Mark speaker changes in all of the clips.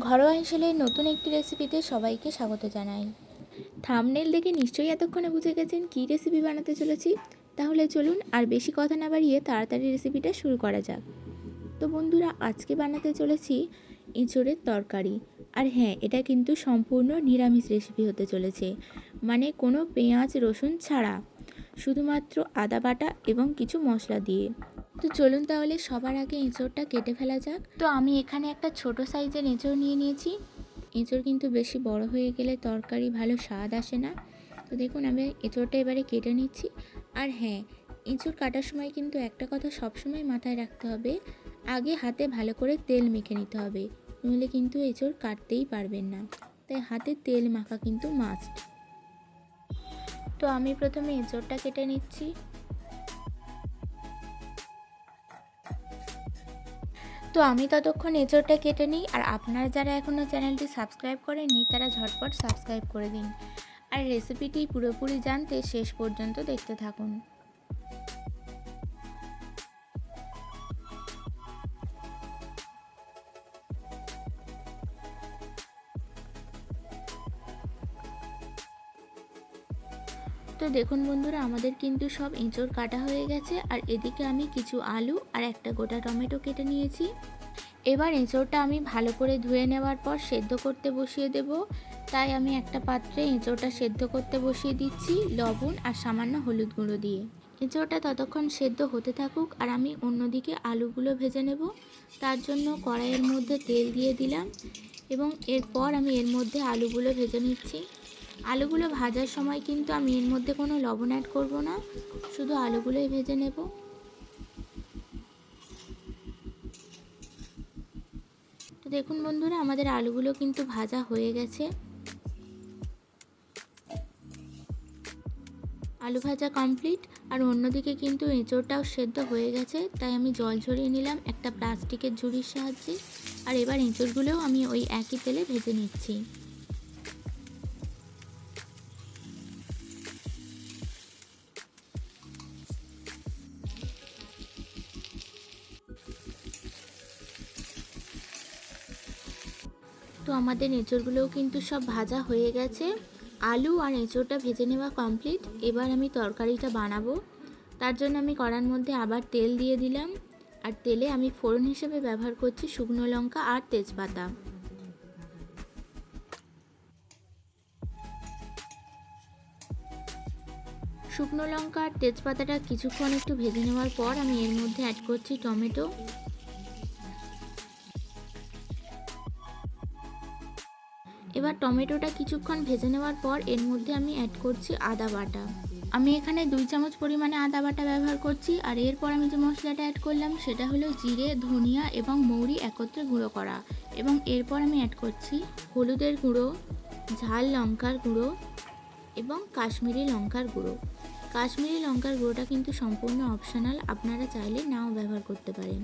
Speaker 1: ঘরোয়া হিসেলে নতুন একটি রেসিপিতে সবাইকে স্বাগত জানাই। থামনেল দেখে নিশ্চয়ই এতক্ষণে বুঝে গেছেন কী রেসিপি বানাতে চলেছি। তাহলে চলুন আর বেশি কথা না বাড়িয়ে তাড়াতাড়ি রেসিপিটা শুরু করা যাক। তো বন্ধুরা, আজকে বানাতে চলেছি এঁচড়ের তরকারি। আর হ্যাঁ এটা কিন্তু সম্পূর্ণ নিরামিষ রেসিপি হতে চলেছে। মানে কোনো পেঁয়াজ, রসুন ছাড়া। শুধুমাত্র আদা বাটা এবং কিছু মশলা দিয়ে। তো চলুন তাহলে সবার আগে এঁচড়টা কেটে ফেলা যাক। তো আমি এখানে একটা ছোট সাইজের এঁচড় নিয়ে নিয়েছি। এঁচড় কিন্তু বেশি বড় হয়ে গেলে তরকারি ভালো স্বাদ আসে না। তো দেখুন, আমি এঁচড়টা এবারে কেটে নিচ্ছি। আর হ্যাঁ এঁচড় কাটার সময় কিন্তু একটা কথা সবসময় মাথায় রাখতে হবে, আগে হাতে ভালো করে তেল মেখে নিতে হবে। নইলে কিন্তু এঁচড় কাটতেই পারবেন না। তাই হাতে তেল মাখা কিন্তু মাস্ট। তো আমি প্রথমে এঁচড়টা কেটে নিচ্ছি। তো আমি ততক্ষণ এঁচড়টা কেটে নিই আর আপনারা যারা এখনও চ্যানেলটি সাবস্ক্রাইব করেননি তারা ঝটপট সাবস্ক্রাইব করে দিন। আর রেসিপিটি পুরোপুরি জানতে শেষ পর্যন্ত দেখতে থাকুন। তো দেখুন বন্ধুরা, আমাদের কিন্তু সব এঁচড় কাটা হয়ে গেছে। আর এদিকে আমি কিছু আলু আর একটা গোটা টমেটো কেটে নিয়েছি। এবার এঁচোড়টা আমি ভালো করে ধুয়ে নেওয়ার পর সেদ্ধ করতে বসিয়ে দেব। তাই আমি একটা পাত্রে এঁচোড়টা সেদ্ধ করতে বসিয়ে দিচ্ছি লবণ আর সামান্য হলুদ গুঁড়ো দিয়ে। এঁচোড়টা ততক্ষণ সেদ্ধ হতে থাকুক আর আমি অন্যদিকে আলুগুলো ভেজে নেব। তার জন্য কড়াইয়ের মধ্যে তেল দিয়ে দিলাম এবং এরপর আমি এর মধ্যে আলুগুলো ভেজে নিচ্ছি। আলুগুলো ভাজার সময় কিন্তু আমি এর মধ্যে কোনো লবণ অ্যাড করব না, শুধু আলুগুলোই ভেজে নেব। তো দেখুন বন্ধুরা, আমাদের আলুগুলো কিন্তু ভাজা হয়ে গেছে। আলু ভাজা কমপ্লিট আর অন্যদিকে কিন্তু এঁচোড়টাও সেদ্ধ হয়ে গেছে, তাই আমি জল ঝরিয়ে নিলাম একটা প্লাস্টিকের ঝুড়ির সাহায্যে। আর এবার এঁচোড়গুলোও আমি ওই একই তেলে ভেজে নিচ্ছি। তো আমাদের এঁচড়গুলোও কিন্তু সব ভাজা হয়ে গেছে। আলু আর এঁচড়টা ভেজে নেওয়া কমপ্লিট এবার আমি তরকারিটা বানাবো। তার জন্য আমি কড়ার মধ্যে আবার তেল দিয়ে দিলাম। আর তেলে আমি ফোড়ন হিসেবে ব্যবহার করছি শুকনো লঙ্কা আর তেজপাতা। শুকনো লঙ্কা আর তেজপাতাটা কিছুক্ষণ একটু ভেজে নেওয়ার পর আমি এর মধ্যে অ্যাড করছি টমেটো। এবার টমেটোটা কিছুক্ষণ ভেজে নেওয়ার পর এর মধ্যে আমি অ্যাড করছি আদা বাটা। আমি এখানে দুই চামচ পরিমাণে আদা বাটা ব্যবহার করছি আর এরপর আমি যে মশলাটা অ্যাড করলাম সেটা হলো জিরে, ধনিয়া এবং মৌরি একত্রে গুঁড়ো করা এবং এরপর আমি অ্যাড করছি হলুদের গুঁড়ো, ঝাল লঙ্কার গুঁড়ো এবং কাশ্মীরি লঙ্কার গুঁড়ো। কাশ্মীরি লঙ্কার গুঁড়োটা কিন্তু সম্পূর্ণ অপশনাল আপনারা চাইলে নাও ব্যবহার করতে পারেন।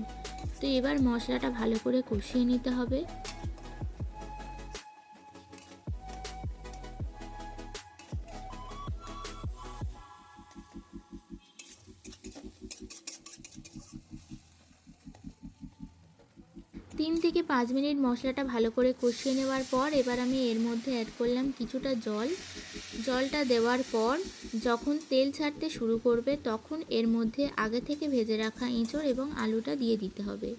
Speaker 1: তো এবার মশলাটা ভালো করে কষিয়ে নিতে হবে। তিন থেকে পাঁচ মিনিট মশলাটা ভালো করে কষিয়ে নেওয়ার পর এবার আমি এর মধ্যে অ্যাড করলাম কিছুটা জল। জলটা দেওয়ার পর যখন তেল ছাড়তে শুরু করবে তখন এর মধ্যে আগে থেকে ভেজে রাখা এঁচড় এবং আলুটা দিয়ে দিতে হবে।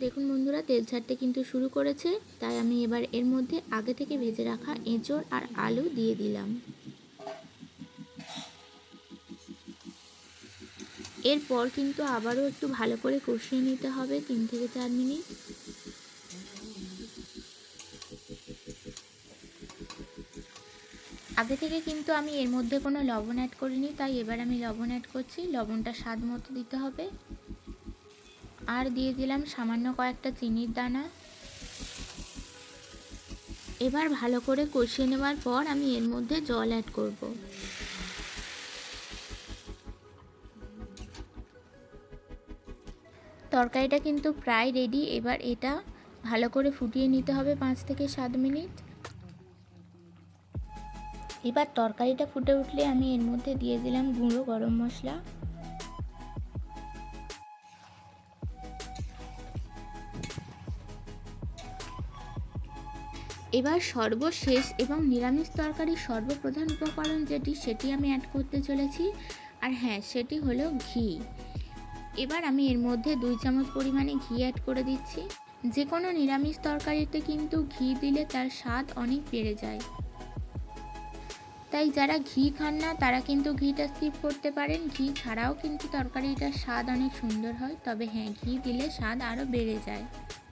Speaker 1: দেখুন বন্ধুরা, তেল ছাড়তে কিন্তু শুরু করেছে, তাই আমি এবার এর মধ্যে আগে থেকে ভেজে রাখা এঁচড় আর আলু দিয়ে দিলাম। এরপর কিন্তু আবারও একটু ভালো করে কষিয়ে নিতে হবে তিন থেকে চার মিনিট। আগে থেকে কিন্তু আমি এর মধ্যে কোনো লবণ অ্যাড করিনি, তাই এবার আমি লবণ অ্যাড করছি। লবণটা স্বাদ মতো দিতে হবে। আর দিয়ে দিলাম সামান্য কয়েকটা চিনির দানা। এবার ভালো করে কষিয়ে নেওয়ার পর আমি এর মধ্যে জল অ্যাড করব। তরকারিটা কিন্তু প্রায় রেডি এবার এটা ভালো করে ফুটিয়ে নিতে হবে পাঁচ থেকে সাত মিনিট। এবার তরকারিটা ফুটে উঠলে আমি এর মধ্যে দিয়ে দিলাম গুঁড়ো গরম মশলা। এবার সর্বশেষ এবং নিরামিষ তরকারির সর্বপ্রধান উপকরণ যেটি, সেটি আমি অ্যাড করতে চলেছি। আর হ্যাঁ সেটি হলো ঘি। এবার আমি এর মধ্যে দুই চামচ পরিমাণে ঘি অ্যাড করে দিচ্ছি। যে কোনো নিরামিষ তরকারিতে কিন্তু ঘি দিলে তার স্বাদ অনেক বেড়ে যায়। তাই যারা ঘি খান না, তারা কিন্তু ঘিটা স্কিপ করতে পারেন। ঘি ছাড়াও কিন্তু তরকারিটার স্বাদ অনেক সুন্দর হয়, তবে হ্যাঁ ঘি দিলে স্বাদ আরও বেড়ে যায়।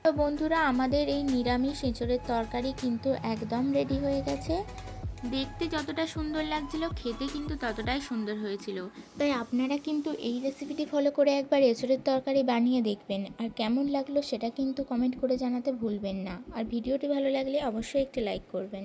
Speaker 1: তো বন্ধুরা, আমাদের এই নিরামিষ এঁচড়ের তরকারি কিন্তু একদম রেডি হয়ে গেছে। দেখতে যতটা সুন্দর লাগছিল, খেতে কিন্তু ততটাই সুন্দর হয়েছিল। তাই আপনারা কিন্তু এই রেসিপিটি ফলো করে একবার এঁচড়ের তরকারি বানিয়ে দেখবেন। আর কেমন লাগল সেটা কিন্তু কমেন্ট করে জানাতে ভুলবেন না। আর ভিডিওটি ভালো লাগলে অবশ্যই একটি লাইক করবেন।